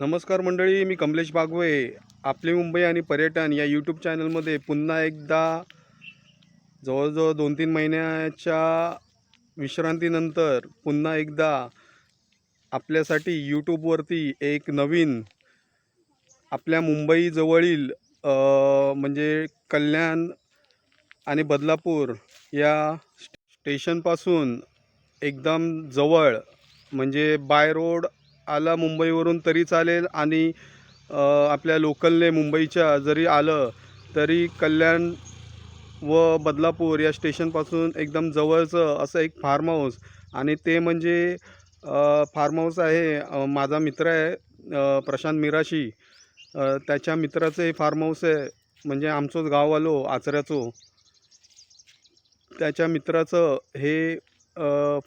नमस्कार मंडळी मी कमलेश बागवे आपली मुंबई आणि पर्यटन या यूट्यूब चॅनलमध्ये पुन्हा एकदा जवळजवळ दोन तीन महिन्याच्या विश्रांतीनंतर पुन्हा एकदा आपल्यासाठी यूट्यूबवरती एक नवीन आपल्या मुंबईजवळील म्हणजे कल्याण आणि बदलापूर या स्टेशनपासून एकदम जवळ म्हणजे बाय रोड आलं मुंबईवरून तरी चालेल आणि आपल्या लोकलने मुंबईच्या जरी आलं तरी कल्याण व बदलापूर या स्टेशनपासून एकदम जवळचं असं एक फार्म हाऊस आणि ते म्हणजे फार्म हाऊस आहे माझा मित्र आहे प्रशांत मिराशी. त्याच्या मित्राचं हे फार्म हाऊस आहे म्हणजे आमचंच गाव आलो आचऱ्याचो. त्याच्या मित्राचं हे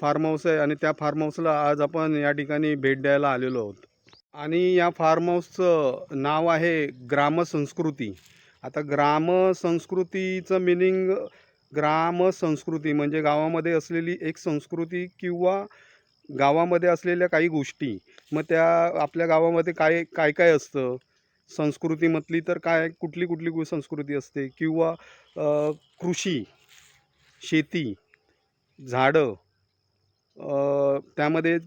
फार्म हाऊस आहे आणि त्या फार्म हाऊसला आज आपण या ठिकाणी भेट द्यायला आलेलो आहोत. आणि या फार्म हाऊसचं नाव आहे ग्रामसंस्कृती आता ग्रामसंस्कृतीचं मिनिंग ग्रामसंस्कृती म्हणजे गावामध्ये असलेली एक संस्कृती किंवा गावामध्ये असलेल्या काही गोष्टी. मग त्या आपल्या गावामध्ये काय काय काय असतं? संस्कृतीमधली तर काय कुठली कुठली संस्कृती असते? किंवा कृषी शेती झाडं त्यामध्ये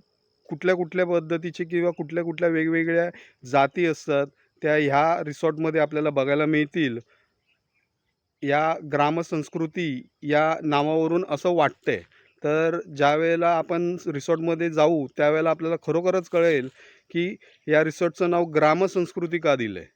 कुठल्या कुठल्या पद्धतीचे किंवा कुठल्या कुठल्या वेगवेगळ्या जाती असतात त्या ह्या रिसॉर्टमध्ये आपल्याला बघायला मिळतील. या ग्रामसंस्कृती या नावावरून असं वाटतंय. तर ज्या वेळेला आपण रिसॉर्टमध्ये जाऊ त्यावेळेला आपल्याला खरोखरच कळेल की या रिसॉर्टचं नाव ग्रामसंस्कृती का दिलं आहे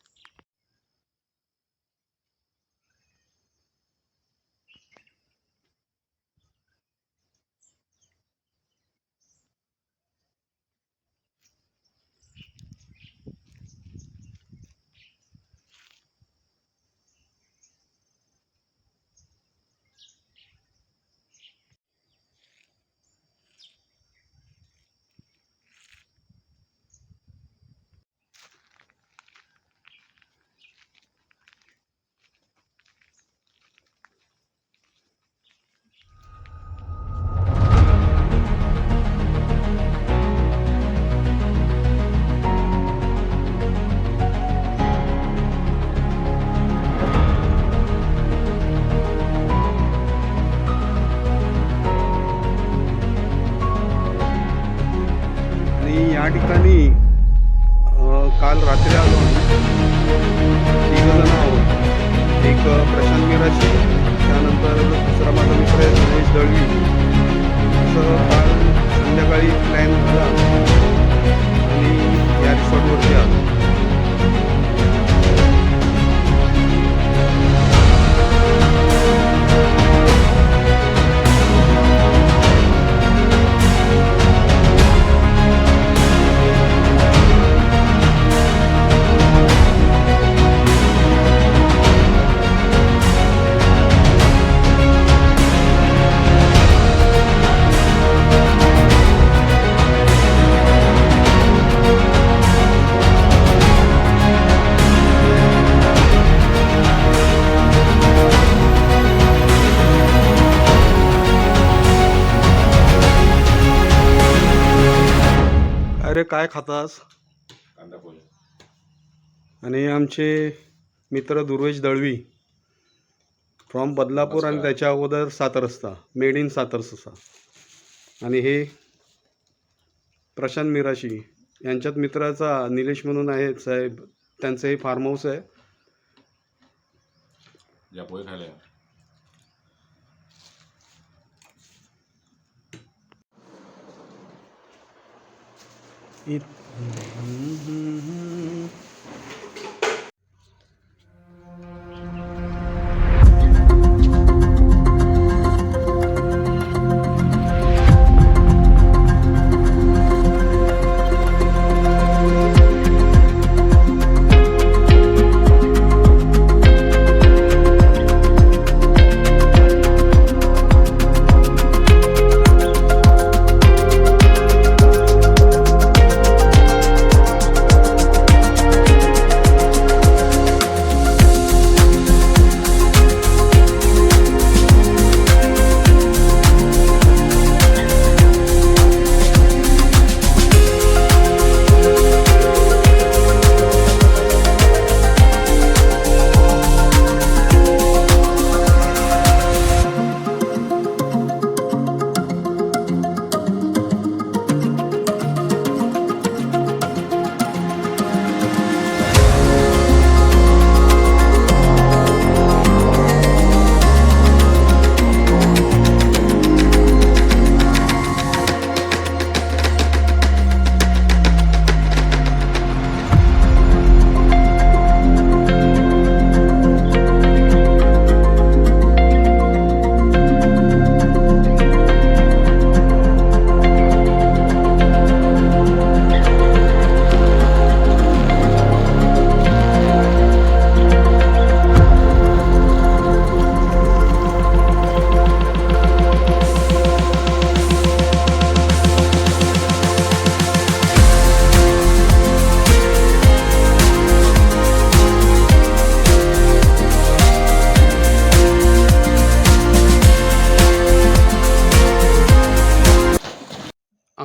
या ठिकाणी काल रात्री आलो तिघजण आहोत. एक प्रशांत मिराशी त्यानंतर दुसरा माझा मित्र आहे सुरेश दळवी. अरे काय खातास? कांदा पोहे. आणि आमचे मित्र दुर्वेश दळवी फ्रॉम बदलापूर आणि. त्याच्या अगोदर सात रस्ता मेड इन सात रस्ता आणि हे प्रशांत मिराशी यांच्यात मित्राचा निलेश म्हणून आहेत साहेब त्यांचं हे फार्म हाऊस आहे. या पोहे खायला 一，嗯嗯。嗯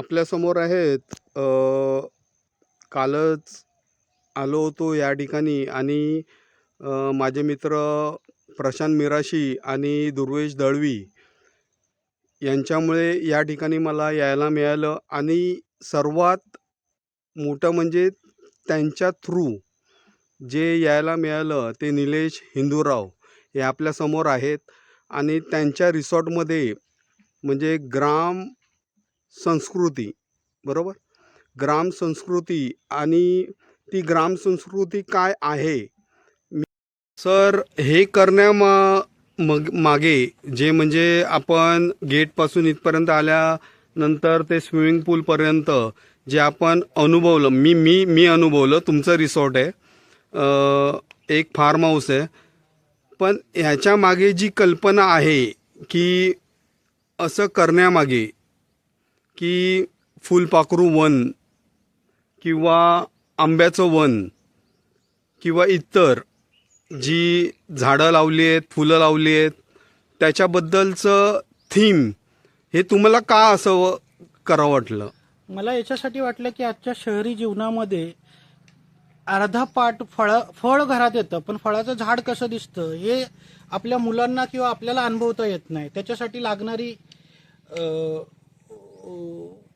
आपल्यासमोर आहेत कालच आलो होतो या ठिकाणी आणि माझे मित्र प्रशांत मिराशी आणि दुर्वेश दळवी यांच्यामुळे या ठिकाणी मला यायला मिळालं आणि सर्वात मोठं म्हणजे त्यांच्या थ्रू जे यायला मिळालं ते निलेश हिंदूराव हे आपल्यासमोर आहेत आणि त्यांच्या रिसॉर्टमध्ये म्हणजे ग्राम संस्कृती बरोबर? ग्राम संस्कृती आणि ती ग्राम संस्कृती काय आहे? सर हे करण्यामा मग मागे जे म्हणजे आपण गेटपासून इथपर्यंत आल्यानंतर ते स्विमिंग पूलपर्यंत जे आपण अनुभवलं मी मी मी अनुभवलं तुमचं रिसॉर्ट आहे. एक फार्म हाऊस आहे. पण ह्याच्या मागे जी कल्पना आहे की असं करण्यामागे की फुलपाखरू वन किंवा आंब्याचं वन किंवा इतर जी झाडं लावली आहेत फुलं लावली आहेत त्याच्याबद्दलचं थीम हे तुम्हाला का असं करावं वाटलं? मला याच्यासाठी वाटलं की आजच्या शहरी जीवनामध्ये अर्धा पाट फळ फळ घरात येतं पण फळाचं झाड कसं दिसतं हे आपल्या मुलांना किंवा आपल्याला अनुभवता येत नाही. त्याच्यासाठी लागणारी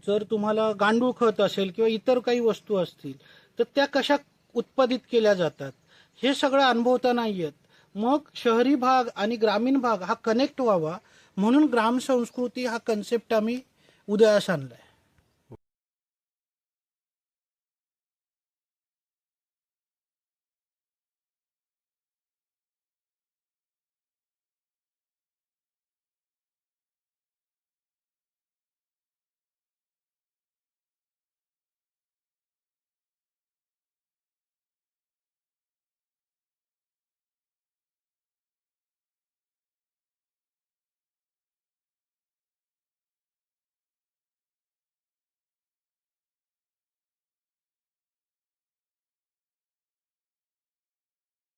जर तुम्हाला गांडूळ खत असेल किंवा इतर काही वस्तू असतील तर त्या कशा उत्पादित केल्या जातात? हे सगळं अनुभवता नाही येत. मग शहरी भाग आणि ग्रामीण भाग हा कनेक्ट व्हावा. म्हणून ग्राम संस्कृती हा कन्सेप्ट आम्ही उदयास आणलाय.